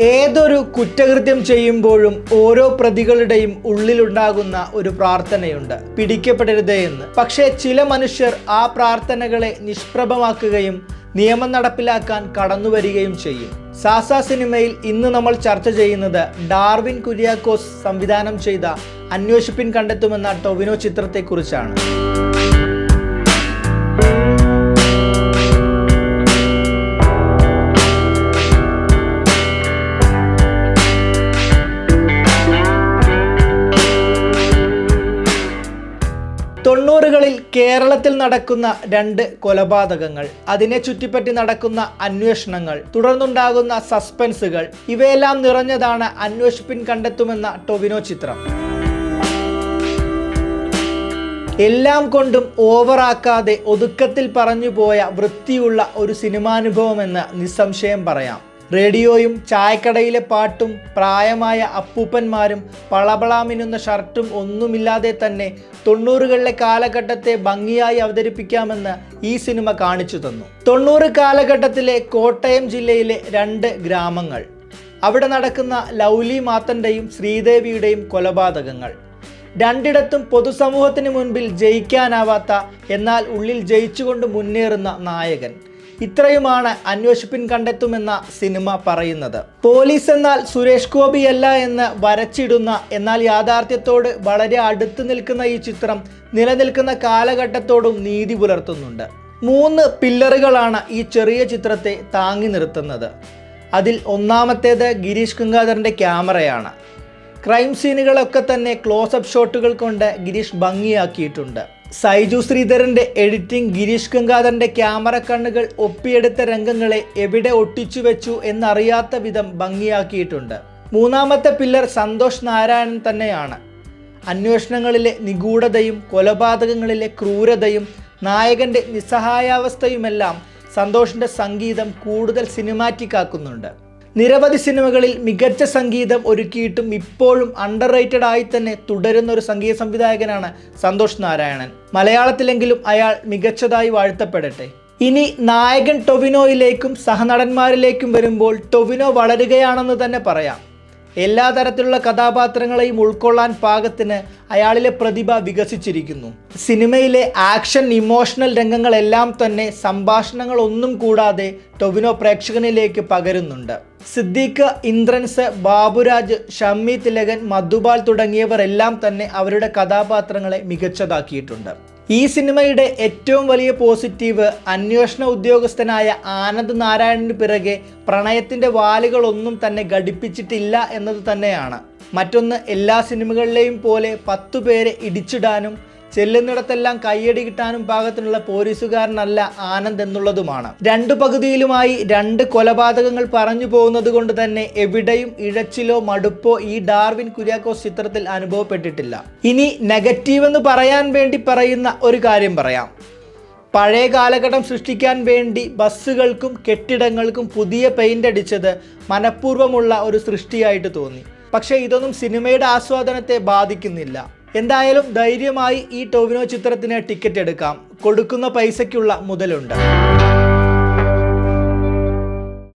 ഏതൊരു കുറ്റകൃത്യം ചെയ്യുമ്പോഴും ഓരോ പ്രതികളുടെയും ഉള്ളിലുണ്ടാകുന്ന ഒരു പ്രാർത്ഥനയുണ്ട്. പിടിക്കപ്പെടരുതേ എന്ന്. പക്ഷേ ചില മനുഷ്യർ ആ പ്രാർത്ഥനകളെ നിഷ്പ്രഭമാക്കുകയും നിയമം നടപ്പിലാക്കാൻ കടന്നുവരികയും ചെയ്യും. സാസ സിനിമയിൽ ഇന്ന് നമ്മൾ ചർച്ച ചെയ്യുന്നത് ഡാർവിൻ കുര്യാക്കോസ് സംവിധാനം ചെയ്ത അന്വേഷിപ്പിൻ കണ്ടെത്തുമെന്ന ടൊവിനോ ചിത്രത്തെക്കുറിച്ചാണ്. തൊണ്ണൂറുകളിൽ കേരളത്തിൽ നടക്കുന്ന രണ്ട് കൊലപാതകങ്ങൾ അതിനെ ചുറ്റിപ്പറ്റി നടക്കുന്ന അന്വേഷണങ്ങൾ തുടർന്നുണ്ടാകുന്ന സസ്പെൻസുകൾ ഇവയെല്ലാം നിറഞ്ഞതാണ് അന്വേഷിപ്പിൻ കണ്ടെത്തുമെന്ന ടൊവിനോ ചിത്രം. എല്ലാം കൊണ്ടും ഓവറാക്കാതെ ഒതുക്കത്തിൽ പറഞ്ഞു പോയ വൃത്തിയുള്ള ഒരു സിനിമാനുഭവമെന്ന് നിസ്സംശയം പറയാം. റേഡിയോയും ചായക്കടയിലെ പാട്ടും പ്രായമായ അപ്പൂപ്പന്മാരും പളപളാമിനുന്ന ഷർട്ടും ഒന്നുമില്ലാതെ തന്നെ തൊണ്ണൂറുകളിലെ കാലഘട്ടത്തെ ഭംഗിയായി അവതരിപ്പിക്കാമെന്ന് ഈ സിനിമ കാണിച്ചു തന്നു. തൊണ്ണൂറ് കാലഘട്ടത്തിലെ കോട്ടയം ജില്ലയിലെ രണ്ട് ഗ്രാമങ്ങൾ. അവിടെ നടക്കുന്ന ലൗലി മാത്തന്റെയും ശ്രീദേവിയുടെയും കൊലപാതകങ്ങൾ. രണ്ടിടത്തും പൊതുസമൂഹത്തിന് മുൻപിൽ ജയിക്കാനാവാത്ത എന്നാൽ ഉള്ളിൽ ജയിച്ചുകൊണ്ട് മുന്നേറുന്ന നായകൻ. ഇത്രയുമാണ് അന്വേഷിപ്പിൻ കണ്ടെത്തുമെന്ന സിനിമ പറയുന്നത്. പോലീസ് എന്നാൽ സുരേഷ് ഗോപിയല്ല എന്ന് വരച്ചിടുന്ന എന്നാൽ യാഥാർത്ഥ്യത്തോട് വളരെ അടുത്ത് നിൽക്കുന്ന ഈ ചിത്രം നിലനിൽക്കുന്ന കാലഘട്ടത്തോടും നീതി പുലർത്തുന്നുണ്ട്. മൂന്ന് പില്ലറുകളാണ് ഈ ചെറിയ ചിത്രത്തെ താങ്ങി നിർത്തുന്നത്. അതിൽ ഒന്നാമത്തേത് ഗിരീഷ് ഗംഗാധരന്റെ ക്യാമറയാണ്. ക്രൈം സീനുകളൊക്കെ തന്നെ ക്ലോസപ്പ് ഷോട്ടുകൾ കൊണ്ട് ഗിരീഷ് ഭംഗിയാക്കിയിട്ടുണ്ട്. സൈജു ശ്രീധരന്റെ എഡിറ്റിംഗ് ഗിരീഷ് ഗംഗാധരന്റെ ക്യാമറ കണ്ണുകൾ ഒപ്പിയെടുത്ത രംഗങ്ങളെ എവിടെ ഒട്ടിച്ചു വെച്ചു എന്നറിയാത്ത വിധം ഭംഗിയാക്കിയിട്ടുണ്ട്. മൂന്നാമത്തെ പില്ലർ സന്തോഷ് നാരായണൻ തന്നെയാണ്. അന്വേഷണങ്ങളിലെ നിഗൂഢതയും കൊലപാതകങ്ങളിലെ ക്രൂരതയും നായകന്റെ നിസ്സഹായാവസ്ഥയുമെല്ലാം സന്തോഷിന്റെ സംഗീതം കൂടുതൽ സിനിമാറ്റിക് ആക്കുന്നുണ്ട്. നിരവധി സിനിമകളിൽ മികച്ച സംഗീതം ഒരുക്കിയിട്ടും ഇപ്പോഴും അണ്ടർ റേറ്റഡ് ആയി തന്നെ തുടരുന്ന ഒരു സംഗീത സംവിധായകനാണ് സന്തോഷ് നാരായണൻ. മലയാളത്തിലെങ്കിലും അയാൾ മികച്ചതായി വാഴ്ത്തപ്പെടട്ടെ. ഇനി നായകൻ ടൊവിനോയിലേക്കും സഹനടന്മാരിലേക്കും വരുമ്പോൾ ടൊവിനോ വളരുകയാണെന്ന് തന്നെ പറയാം. എല്ലാ തരത്തിലുള്ള കഥാപാത്രങ്ങളെയും ഉൾക്കൊള്ളാൻ പാകത്തിന് അയാളിലെ പ്രതിഭ വികസിച്ചിരിക്കുന്നു. സിനിമയിലെ ആക്ഷൻ ഇമോഷണൽ രംഗങ്ങളെല്ലാം തന്നെ സംഭാഷണങ്ങളൊന്നും കൂടാതെ ടൊവിനോ പ്രേക്ഷകനിലേക്ക് പകരുന്നുണ്ട്. സിദ്ദീഖ് ഇന്ദ്രൻസ് ബാബുരാജ് ഷമ്മി തിലകൻ മധുബാൽ തുടങ്ങിയവർ എല്ലാം തന്നെ അവരുടെ കഥാപാത്രങ്ങളെ മികച്ചതാക്കിയിട്ടുണ്ട്. ഈ സിനിമയുടെ ഏറ്റവും വലിയ പോസിറ്റീവ് അന്വേഷണ ഉദ്യോഗസ്ഥനായ ആനന്ദ് നാരായണന് പിറകെ പ്രണയത്തിന്റെ വാലുകളൊന്നും തന്നെ ഘടിപ്പിച്ചിട്ടില്ല എന്നത് തന്നെയാണ്. മറ്റൊന്ന് എല്ലാ സിനിമകളിലെയും പോലെ പത്തു പേരെ ഇടിച്ചിടാനും ചെല്ലുന്നിടത്തെല്ലാം കയ്യടി കിട്ടാനും പാകത്തിനുള്ള പോലീസുകാരനല്ല ആനന്ദ് എന്നുള്ളതുമാണ്. രണ്ടു പകുതിയിലുമായി രണ്ട് കൊലപാതകങ്ങൾ പറഞ്ഞു പോകുന്നത് കൊണ്ട് തന്നെ എവിടെയും ഇഴച്ചിലോ മടുപ്പോ ഈ ഡാർവിൻ കുര്യാക്കോസ് ചിത്രത്തിൽ അനുഭവപ്പെട്ടിട്ടില്ല. ഇനി നെഗറ്റീവ് എന്ന് പറയാൻ വേണ്ടി പറയുന്ന ഒരു കാര്യം പറയാം. പഴയ കാലഘട്ടം സൃഷ്ടിക്കാൻ വേണ്ടി ബസ്സുകൾക്കും കെട്ടിടങ്ങൾക്കും പുതിയ പെയിന്റ് അടിച്ചത് മനഃപൂർവമുള്ള ഒരു സൃഷ്ടിയായിട്ട് തോന്നി. പക്ഷേ ഇതൊന്നും സിനിമയുടെ ആസ്വാദനത്തെ ബാധിക്കുന്നില്ല. എന്തായാലും ധൈര്യമായി ഈ ടോവിനോ ചിത്രത്തിന് ടിക്കറ്റ് എടുക്കാം. കൊടുക്കുന്ന പൈസയ്ക്കുള്ള മുതലുണ്ട്.